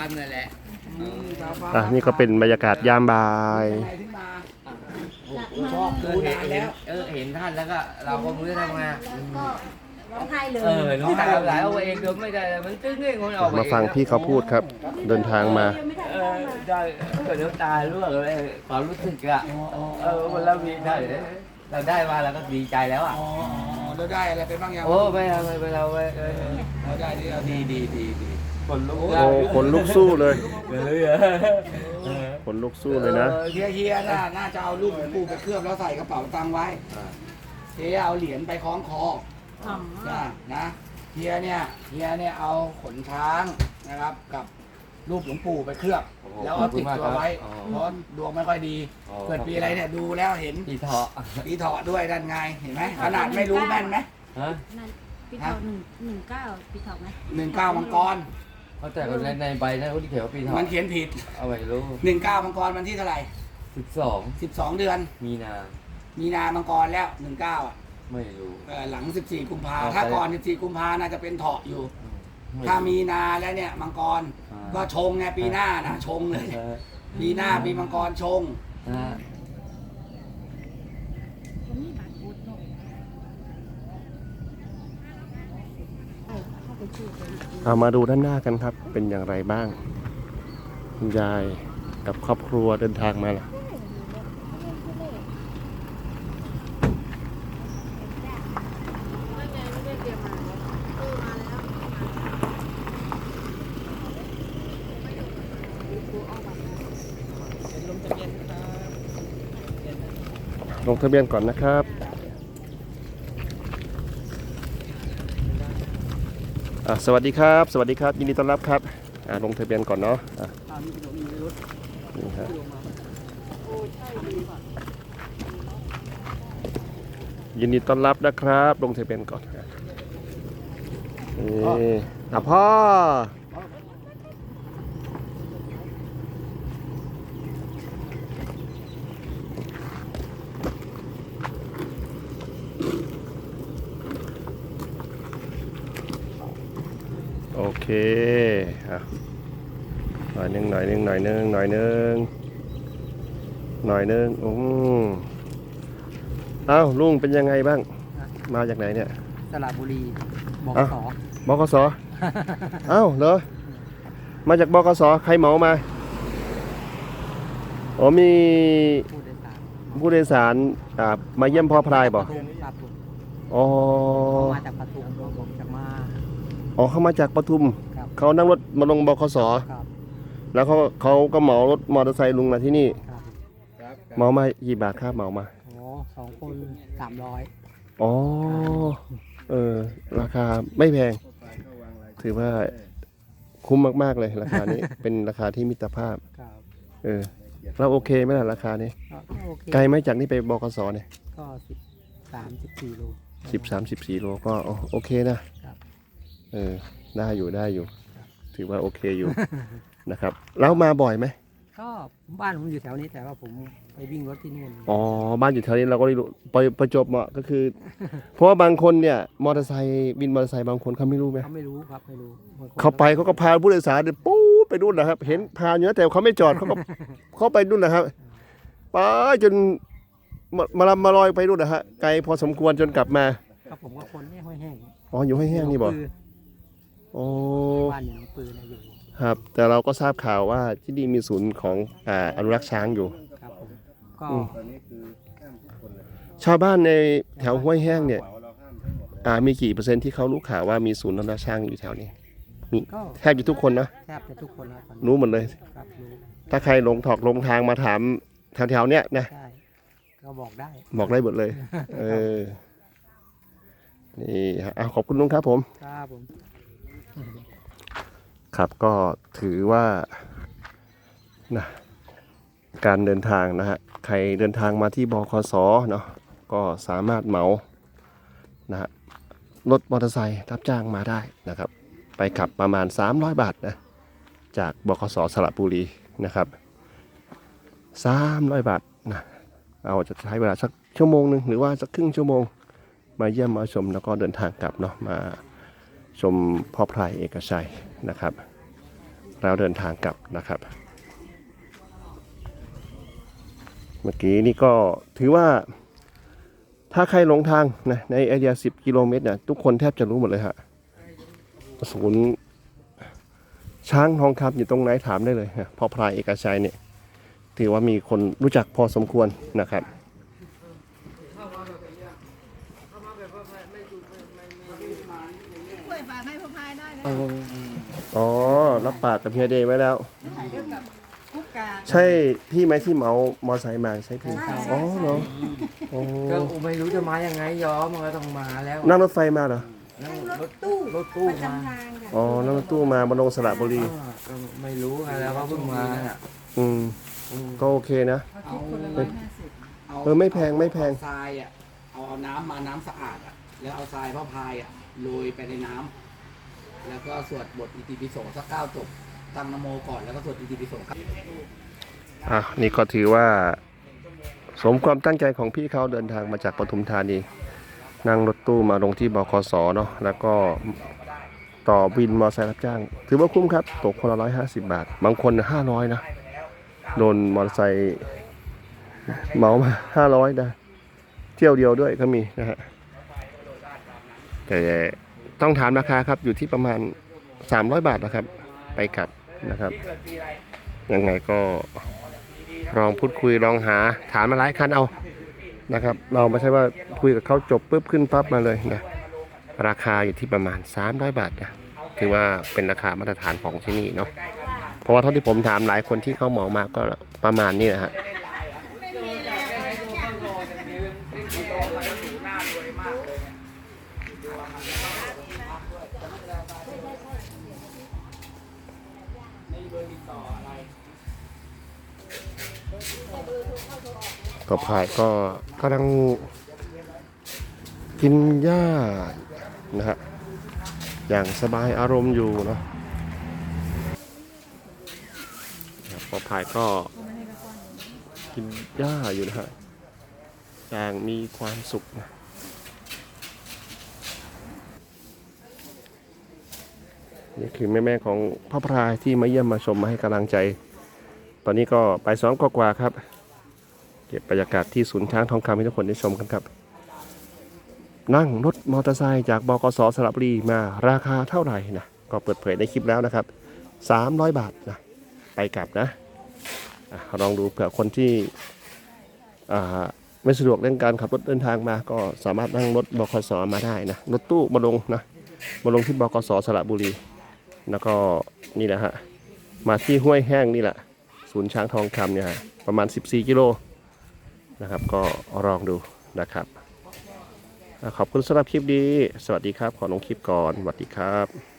ามนั่นแหละอืมครับอะนี่ก็เป็นบรรยากาศยามบ่ายยังไงถึงมาชอบดูเห็นานนแล้วเออเห็นท่านแล้วก็เราก็ไม่รู้จะทำไงแล้วก็ร้องไห้เลยเออน้องตาไหลเอาเองเดินไม่ได้เลยมันตึ้งเองมันออกมาฟังพี่เขาพูดครับ เดินทางมา เออได้เกิดน้ำตาร่วงเลยความรู้สึกอะเออมันเรามีได้เราได้มาเราก็ดีใจแล้วอะอ๋อเราได้อะไรไปบ้างยังโอ้ไม่เอาไม่ไม่เราไม่เออเราได้ที่เราดีดีดีดี คนลุกโอ้ขนลุกสู้เลยเลยอะขนลุกสู้เลยนะ เฮียเฮียน่าน่าจะเอาลูกหลวงปู่ไปเคลือบแล้วใส่กระเป๋าตังค์ไว้เฮียเอาเหรียญไปคล้องคออ๋อนะนะเฮียเนี่ยเฮียเนี่ยเอาขนช้างนะครับ กับรูปหลวงปู่ไปเคลือบ แล้วเอาติดตัวไว้เพราะดวงไม่ค่อยดีเกิดปีอะไรเนี่ยดูแล้วเห็นปีเถาะปีเถาะด้วยด้านไงเห็นไหมขนาดไม่รู้แม่นไหมฮะนั่นปีเถาหนึ่งหนึ่งเก้าปีเถาไหมหนึ่งเก้ามังกร เขาแต่ในในใบนั้นเขาที่เขียนว่าปีเถาะมันเขียนผิดเอาไม่รู้หนึ่งเก้ามังกรวันที่เท่าไหร่สิบสองสิบสองเดือน มีนา มีนามังกรแล้วหนึ่งเก้าไม่รู้หลังสิบสี่กุมภาเอาไป ถ้าก่อนสิบสี่กุมภาน่าจะเป็นเถาะอยู่ถ้ามีนาแล้วเนี่ยมังกรอ่า ก็ชงไงปีหน้านะชงเลย เออปีหน้าปีมังกรชง นะมันมีบาดพุดเนาะเออ เอเลยเอามาดูด้านหน้ากันครับ เป็นอย่างไรบ้างคุณยายกับครอบครัวเดินทางมาล่ะลงทะเบียนก่อนนะครับ อะ สวัสดีครับ สวัสดีครับ ยินดีต้อนรับครับอะลงทะเบียนก่อนเนาะอะนี่ฮะยินดีต้อนรับนะครับ ลงทะเบียนก่อนอะนี่อะพ่อ เคอะหน่อยหนึงหน่อยหนึงหน่อยหนึงหน่อยหนึงหน่อยหนึงอืมเอ้าลุงเป็นยังไงบ้าง มาจากไหนเนี่ยสระบุรีบอะสบกสเอ้าเหรอมาจากบกสใครเหมามาอ๋อมีผู้โดยสารผู้โดยสารอ่ามาเยี่ยมพ่อพรายบ่ปทุมครับผมอ๋อเขามาจากปทุมเขาบอกจะมา อ๋อเขามาจากปทุม ครับ เขานั่งรถมาลงบกสครับแล้วเขาเขาก็เหมารถมอเตอร์ไซค์ลุงมาที่นี่ครับเหมามากี่บาทครับเหมามา โอ้สองคนสามร้อยอ๋อ เออ ราคาไม่แพง ถือว่าคุ้มมาก ๆ เลยราคานี้ เป็นราคาที่มิตรภาพ ครับเออ เราโอเคไหมล่ะราคานี้ ก็ก็โอเคไกลไหมจากนี่ไปบกสเนี่ยก็สิบสามสิบสี่โลสิบสามสิบสี่โลก็โอโอเคนะ ครับเออได้อยู่ได้อยู่ ถือว่าโอเคอยู่ นะครับ แล้วมาบ่อยไหมก็บ้านผมอยู่แถวนี้แต่ว่าผมไปวิ่งรถที่นู่นอ๋อบ้านอยู่แถวนี้เราก็ไม่รู้ไปประจวบเหมาะก็คือ เพราะว่าบางคนเนี่ยมอเตอร์ไซค์วินมอเตอร์ไซค์บางคนเขาไม่รู้ไหมเขาไม่รู้ครับไม่รู้บงคนเขาไปเขาก็พาผู้โดยสารเดินปู๊ดไปนู่นนะครับ เห็นพาอยู่นะแต่เขาไม่จอดเขาก็ เขาไปนู่นนะครับไปจนมามาลำมาลอยไปนู่นนะฮะไกลพอสมควรจนกลับมา ครับผมก็คนไม่ห้อยแห้งอ๋ออยู่ให้แห้งนี่บอกปือ๋ อบ้านอย่างปืนนะอยู่ครับ แต่เราก็ทราบข่าวว่าที่นี่มีศูนย์ของอ่าอนุรักษ์ช้างอยู่ ครับผมก็อืม ชาวบ้านในแถวห้วยแห้งเนี่ยอ่ามีกี่เปอร์เซ็นต์ที่เขารู้ข่าวว่ามีศูนย์อนุรักษ์ช้างอยู่แถวนี้ก็แทบจะทุกคนนะแทบจะทุกคนแล้วตอนนี้รู้หมดเลย ครับรู้ถ้าใครหลงถอกหลงทางมาถามแถวๆเนี้ยนะใช่ก็บอกได้ บอกได้หมดเลย เออนี่ฮะอะขอบคุณลุงครับผม ครับผม ครับก็ถือว่านะการเดินทางนะฮะใครเดินทางมาที่บคสเนาะก็สามารถเหมานะฮะรถมอเตอร์ไซค์รับจ้างมาได้นะครับ ไปขับประมาณ 300 บาทนะจากบคสสระบุรีนะครับ300บาทนะเอาจะใช้เวลาสักชั่วโมงหนึ่งหรือว่าสักครึ่งชั่วโมง มาเยี่ยมมาชมแล้วก็เดินทางกลับเนาะมา ชมพ่อพรายเอกชัยนะครับ แล้วเดินทางกลับนะครับ เมื่อกี้นี่ก็ถือว่าถ้าใครหลงทางนะในไอเดีย10 กิโลเมตรเนี่ยทุกคนแทบจะรู้หมดเลยฮะศูนย์ช้างทองคำอยู่ตรงไหนถามได้เลยนะพ่อพลายเอกชัยเนี่ยถือว่ามีคนรู้จักพอสมควรนะครับ ช่วยฝากให้พ่อพายได้นะอ๋อ รับปากกับเฮียเดย์ไว้แล้วกุ๊กกาใช่พี่ไหมที่เหมามอไซค์มาใช่พี่อ๋อเหรออ๋อก็ไม่รู้จะมายังไงยอมมันก็ต้องมาแล้วนั่งรถไฟมาเหรอนั่งรถตู้รถตู้ประมาจำทางค่ะอ๋อนั่งรถตู้มาบนลงสระบุรี อ่าก็ไม่รู้ไงแล้วว่าเพิ่งมาน่ะอืม อืมก็โอเคนะเอาเออไม่แพงไม่แพง ทรายอะ เอาเอาน้ำมาน้ำสะอาดอะ แล้วเอาทรายพ่อพายอะโรยไปในน้ำแล้วก็สวดบทอิติปิโสสักเก้าจบตั้งนโมก่อนแล้วก็สวดอิติปิโสครับ อะนี่ก็ถือว่า สมความตั้งใจของพี่เขาเดินทางมาจากปทุมธานี นั่งรถตู้มาลงที่บคสเนาะแล้วก็ต่อวินมอเตอร์ไซค์รับจ้าง ถือว่าคุ้มครับ ตกคนละร้อยห้าสิบบาท บางคนห้าร้อยนะ โดนมอเตอร์ไซค์เหมามาห้าร้อยนะ เที่ยวเดียวด้วยก็มีนะฮะแต่ต้องถามราคาครับอยู่ที่ประมาณ 300 บาทนะครับ ไปกลับนะครับ ยังไงก็ลองพูดคุยลองหาถามมาหลายคันเอานะครับ เราไม่ใช่ว่าคุยกับเขาจบปุ๊บขึ้นปั๊บมาเลยนะราคาอยู่ที่ประมาณ 300 บาทนะถือว่าเป็นราคามาตรฐานของที่นี่เนาะเพราะว่าเท่าที่ผมถามหลายคนที่เขาเหมามาก็ประมาณนี้นะฮะ ต่อไปก็กำลังกินหญ้านะฮะอย่างสบายอารมณ์อยู่เนาะปอพายก็กินหญ้าอยู่นะฮะอย่างมีความสุขนะนี่คือแม่ๆของพ่อพรายที่มาเยี่ยมมาชมมาให้กำลังใจ ตอนนี้ก็ไปสองกว่าครับ เก็บบรรยากาศที่ศูนย์ช้างทองคำให้ทุกคนได้ชมกันครับ นั่งรถมอเตอร์ไซค์จากบกสสระบุรีมาราคาเท่าไหร่นะก็เปิดเผยในคลิปแล้วนะครับ 300 บาทนะไปกลับนะอะลองดูเผื่อคนที่ไม่สะดวกเรื่องการขับรถเดินทางมา ก็สามารถนั่งรถบกสมาได้นะรถตู้มาลงนะมาลงที่บกสสระบุรี แล้วก็นี่แหละฮะมาที่ห้วยแห้งนี่แหละศูนย์ช้างทองคำเนี่ยฮะประมาณ 14 กิโล นะครับ ก็ลองดูนะครับขอบคุณสำหรับคลิปดี สวัสดีครับ ขอลงคลิปก่อน สวัสดีครับ